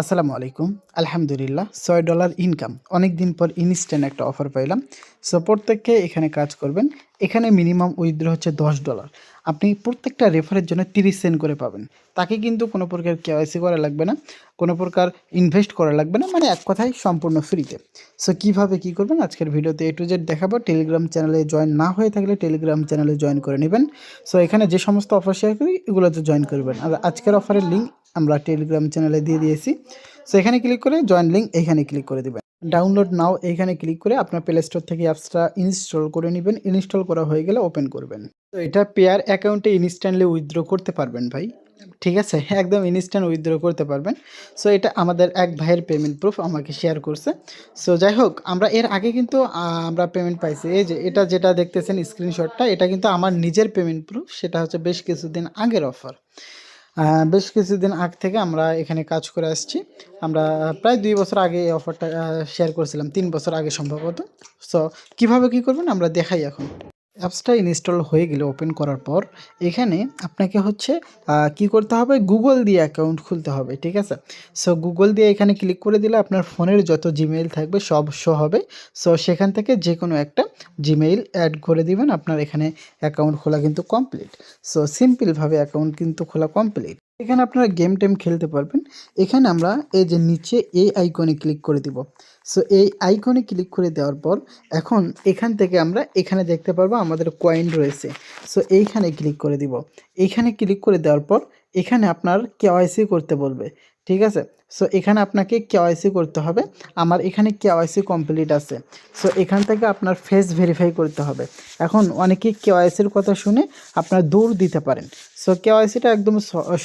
আসসালামু আলাইকুম। আলহামদুলিল্লাহ, ছয় ডলার ইনকাম অনেক দিন পর ইনস্ট্যান্ট একটা অফার পাইলাম। সো প্রত্যেককে এখানে কাজ করবেন। এখানে মিনিমাম উইথড্র হচ্ছে দশ ডলার। আপনি প্রত্যেকটা রেফারের জন্য তিরিশ সেন্ট করে পাবেন। তাকে কিন্তু কোনো প্রকার কেওয়াইসি করা লাগবে না। কোনো প্রকার ইনভেস্ট করা লাগবে না। মানে এক কথায় সম্পূর্ণ ফ্রিতে সো কীভাবে কী করবেন? আজকের ভিডিওতে এ টু জেড দেখাবো। টেলিগ্রাম চ্যানেলে জয়েন না হয়ে থাকলে টেলিগ্রাম চ্যানেলে জয়েন করে নেবেন। সো এখানে যে সমস্ত অফার শেয়ার করি, এগুলোতে জয়েন করবেন। আর আজকের অফারের লিঙ্ক আমরা টেলিগ্রাম চ্যানেলে দিয়ে দিয়েছি। সো এখানে ক্লিক করে জয়েন লিঙ্ক এখানে ক্লিক করে দেবেন। ডাউনলোড নাও এখানে ক্লিক করে আপনার প্লে স্টোর থেকে অ্যাপসটা ইনস্টল করে নেবেন। ইনস্টল করা হয়ে গেলে ওপেন করবেন। তো এটা পেয়ার অ্যাকাউন্টে ইনস্ট্যান্টলি উইথড্র করতে পারবেন ভাই। ঠিক আছে? একদম ইনস্ট্যান্ট উইথড্র করতে পারবেন। সো এটা আমাদের এক ভাইয়ের পেমেন্ট প্রুফ আমাকে শেয়ার করছে। সো যাই হোক, আমরা এর আগে কিন্তু আমরা পেমেন্ট পাইছি। এই যে, এটা যেটা দেখতেছেন স্ক্রিনশটটা এটা কিন্তু আমার নিজের পেমেন্ট প্রুফ সেটা হচ্ছে বেশ কিছুদিন আগের অফার বেশ কিছুদিন আগ থেকে আমরা এখানে কাজ করে আসছি। আমরা প্রায় দুই বছর আগে এই অফারটা শেয়ার করেছিলাম, তিন বছর আগে সম্ভবত। সো কীভাবে কী করবেন আমরা দেখাই এখন। অ্যাপসটা ইনস্টল হয়ে গেলে ওপেন করার পর। এখানে আপনাকে হচ্ছে কি করতে হবে? গুগল দিয়ে অ্যাকাউন্ট খুলতে হবে, ঠিক আছে? সো গুগল দিয়ে এখানে ক্লিক করে দিলে আপনার ফোনের যত জিমেইল থাকবে সব শো হবে। সো সেখান থেকে যে কোনো একটা জিমেইল অ্যাড করে দিবেন, আপনার এখানে অ্যাকাউন্ট খোলা কিন্তু কমপ্লিট সো সিম্পলভাবে অ্যাকাউন্ট কিন্তু খোলা কমপ্লিট এখানে আপনারা গেম টেম খেলতে পারবেন। এখানে আমরা এই যে নিচে এই আইকনে ক্লিক করে দিব। সো এই আইকনে ক্লিক করে দেওয়ার পর এখন এখান থেকে আমরা এখানে দেখতে পারব আমাদের কয়েন রয়েছে। সো এইখানে ক্লিক করে দিব। এইখানে ক্লিক করে দেওয়ার পর এখানে আপনার কেওয়াইসি করতে বলবে, ঠিক আছে? সো এখানে আপনাকে কেওয়াইসি করতে হবে। আমার এখানে কেওয়াইসি কমপ্লিট আছে। সো এখান থেকে আপনার ফেস ভেরিফাই করতে হবে। এখন অনেকেই কেওয়াইসির কথা শুনে আপনার দৌড় দিতে পারেন। সো কেওয়াইসিটা একদম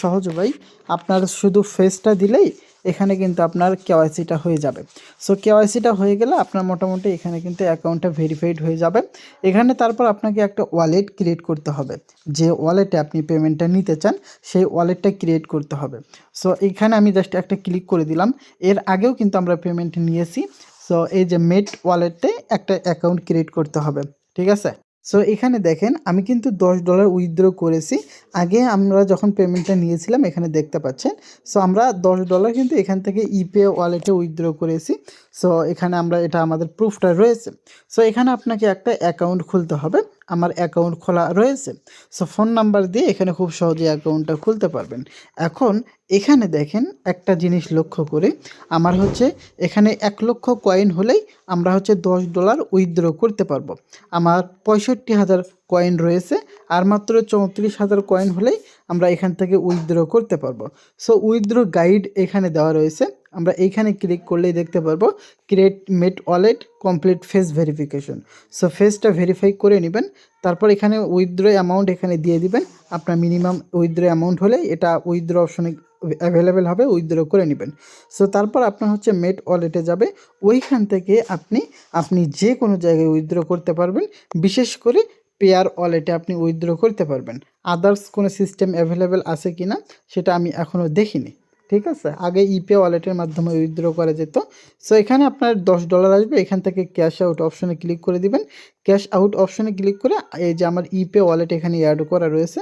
সহজ ভাই। আপনার শুধু ফেসটা দিলেই এখানে কিন্তু আপনার কেওয়াইসিটা হয়ে যাবে। সো কেওয়াইসিটা হয়ে গেলে আপনার মোটামুটি এখানে কিন্তু অ্যাকাউন্টটা ভেরিফাইড হয়ে যাবে। এখানে তারপর আপনাকে একটা ওয়ালেট ক্রিয়েট করতে হবে। যে ওয়ালেটে আপনি পেমেন্টটা নিতে চান, সেই ওয়ালেটটা ক্রিয়েট করতে হবে। সো এখানে আমি জাস্ট একটা ক্লিক করে দিলাম। এর আগেও কিন্তু আমরা পেমেন্ট নিয়েছি। সো এই যে মেট ওয়ালেটে একটা অ্যাকাউন্ট ক্রিয়েট করতে হবে। ঠিক আছে? সো এখানে দেখেন, আমি কিন্তু দশ ডলার উইথড্র করেছি। আগে আমরা যখন পেমেন্টটা নিয়েছিলাম, এখানে দেখতে পাচ্ছেন। সো আমরা দশ ডলার কিন্তু এখান থেকে ইপে ওয়ালেটে উইথড্র করেছি। সো এখানে আমরা এটা আমাদের প্রুফটা রয়েছে। সো এখানে আপনাকে একটা অ্যাকাউন্ট খুলতে হবে। আমার অ্যাকাউন্ট খোলা রয়েছে। সো ফোন নাম্বার দিয়ে এখানে খুব সহজে অ্যাকাউন্টটা খুলতে পারবেন। এখন এখানে দেখেন একটা জিনিস লক্ষ্য করে। আমার হচ্ছে এখানে এক লক্ষ কয়েন হলেই আমরা হচ্ছে দশ ডলার উইথড্র করতে পারব। আমার পঁয়ষট্টি হাজার কয়েন রয়েছে আর মাত্র চৌত্রিশ হাজার কয়েন হলেই আমরা এখান থেকে উইথড্র করতে পারব। সো উইথড্র গাইড এখানে দেওয়া রয়েছে। আমরা এইখানে ক্লিক করলেই দেখতে পারব create mate wallet complete face verification so ফেসটা ভেরিফাই করে নেবেন, তারপর এখানে উইথড্র অ্যামাউন্ট এখানে দিয়ে দিবেন। আপনার মিনিমাম উইথড্র অ্যামাউন্ট হলে এটা উইথড্র অপশনে অ্যাভেলেবেল হবে উইথড্র করে নেবেন। সো তারপর আপনার হচ্ছে মেট ওয়ালেটে যাবে। ওইখান থেকে আপনি আপনি যে কোনো জায়গায় উইথড্র করতে পারবেন। বিশেষ করে পেয়ার ওয়ালেটে আপনি উইথড্র করতে পারবেন। আদার্স কোনো সিস্টেম অ্যাভেলেবেল আছে কি না সেটা আমি এখনও দেখিনি। ঠিক আছে? আগে ইপে ওয়ালেটের মাধ্যমে উইথড্র করা যেত। সো এখানে আপনার দশ ডলার আসবে। এখান থেকে ক্যাশ আউট অপশনে ক্লিক করে দিবেন। ক্যাশ আউট অপশনে ক্লিক করে এই যে আমার ইপে ওয়ালেট এখানে অ্যাড করা রয়েছে।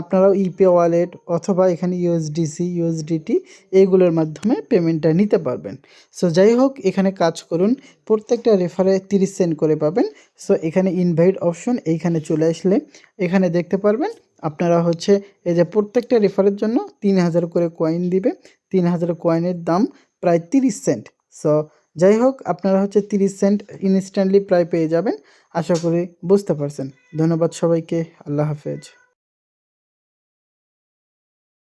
আপনারাও ইপে ওয়ালেট অথবা এখানে ইউএসডিসি ইউএসডিটি এইগুলোর মাধ্যমে পেমেন্টটা নিতে পারবেন। সো যাই হোক, এখানে কাজ করুন। প্রত্যেকটা রেফারে তিরিশ সেন্ট করে পাবেন। সো এখানে ইনভাইট অপশন এইখানে চলে আসলে এখানে দেখতে পারবেন। আপনারা হচ্ছে এই যে প্রত্যেকটা রেফারের জন্য তিন হাজার করে কয়েন দিবে। তিন হাজার কয়েনের দাম প্রায় তিরিশ সেন্ট সো যাই হোক, আপনারা হচ্ছে তিরিশ সেন্ট ইনস্ট্যান্টলি প্রায় পেয়ে যাবেন। আশা করি বুঝতে পারছেন। ধন্যবাদ সবাইকে। আল্লাহ হাফেজ।